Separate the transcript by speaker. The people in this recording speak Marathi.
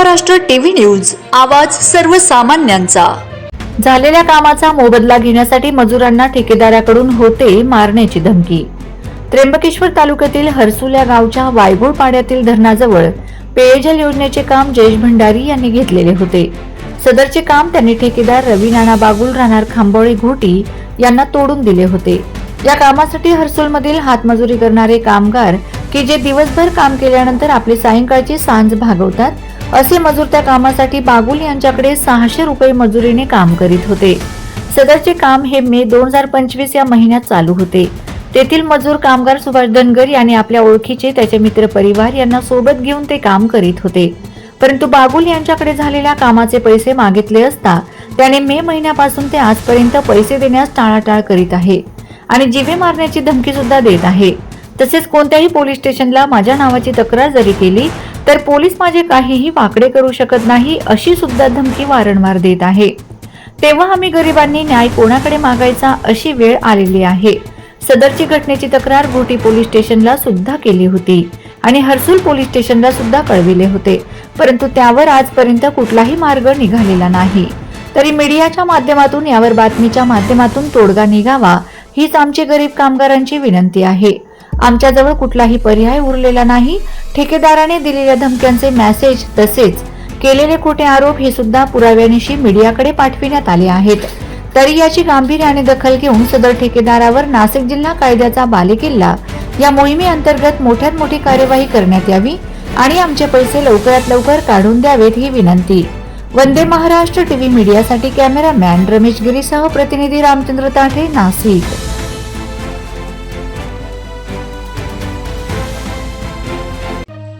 Speaker 1: महाराष्ट्र टीव्ही न्यूज आवाज सर्वसामान्यांचा.
Speaker 2: झालेल्या कामाचा मोबदला घेण्यासाठी मजुरांना ठेकेदाराकडून होते मारण्याची धमकी. त्र्यंबकेश्वर तालुक्यातील हरसूल या गावच्या वायगुळ पाड्यातील धरणाजवळ पेयजल योजनेचे काम जयेश भंडारी यांनी घेतलेले होते. सदरचे काम त्यांनी ठेकेदार रवी नाना बागुल राहणार खांबोळे घोटी यांना तोडून दिले होते. या कामासाठी हर्सुलमधील हातमजुरी करणारे कामगार की जे दिवसभर काम केल्यानंतर आपली सायंकाळची सांज भागवतात असे मजूर त्या कामासाठी बागुल यांच्याकडे सहाशे रुपये मजुरीने काम करीत होते. सदरचे काम हे मे दोन हजार पंचवीस या महिन्यात चालू होते. तेथील मजूर कामगार सुभाष धनगर यांनी आपल्या ओळखीचे त्याचे मित्र परिवार यांना सोबत घेऊन ते काम करीत होते. परंतु बागुल यांच्याकडे झालेल्या कामाचे पैसे मागितले असता त्याने मे महिन्यापासून ते आजपर्यंत पैसे देण्यास टाळाटाळ करीत आहे आणि जिवे मारण्याची धमकी सुद्धा देत आहे. तसेच कोणत्याही पोलीस स्टेशनला माझ्या नावाची तक्रार जरी केली तर पोलीस माझे काहीही वाकडे करू शकत नाही अशी सुद्धा धमकी वारंवार देत आहे. तेव्हा आम्ही गरिबांनी न्याय कोणाकडे मागायचा अशी वेळ आलेली आहे. सदरची घटनेची तक्रार गोटी पोलीस स्टेशनला सुद्धा केली होती आणि हर्सुल पोलीस स्टेशनला सुद्धा कळविले होते. परंतु त्यावर आजपर्यंत कुठलाही मार्ग निघालेला नाही. तरी मीडियाच्या माध्यमातून यावर बातमीच्या माध्यमातून तोडगा निघावा हीच आमची गरीब कामगारांची विनंती आहे. आमच्याजवळ कुठलाही पर्याय उरलेला नाही ठेकेदाराने दिलेल्या धमक्यांचे मेसेज तसेच केलेले खोटे आरोप हे सुद्धा पुराव्यानिशी मीडियाकडे पाठविण्यात आले आहेत. तरी याची गांभीर्याने दखल घेऊन सदर ठेकेदारावर नाशिक जिल्हा कायद्याचा बालेकिल्ला या मोहिमेअंतर्गत मोठ्यात मोठी कार्यवाही करण्यात यावी आणि आमचे पैसे लवकरात लवकर काढून द्यावेत ही विनंती. वंदे महाराष्ट्र टीव्ही मीडियासाठी कॅमेरामॅन रमेश गिरीसह प्रतिनिधी रामचंद्र ताठे नाशिक.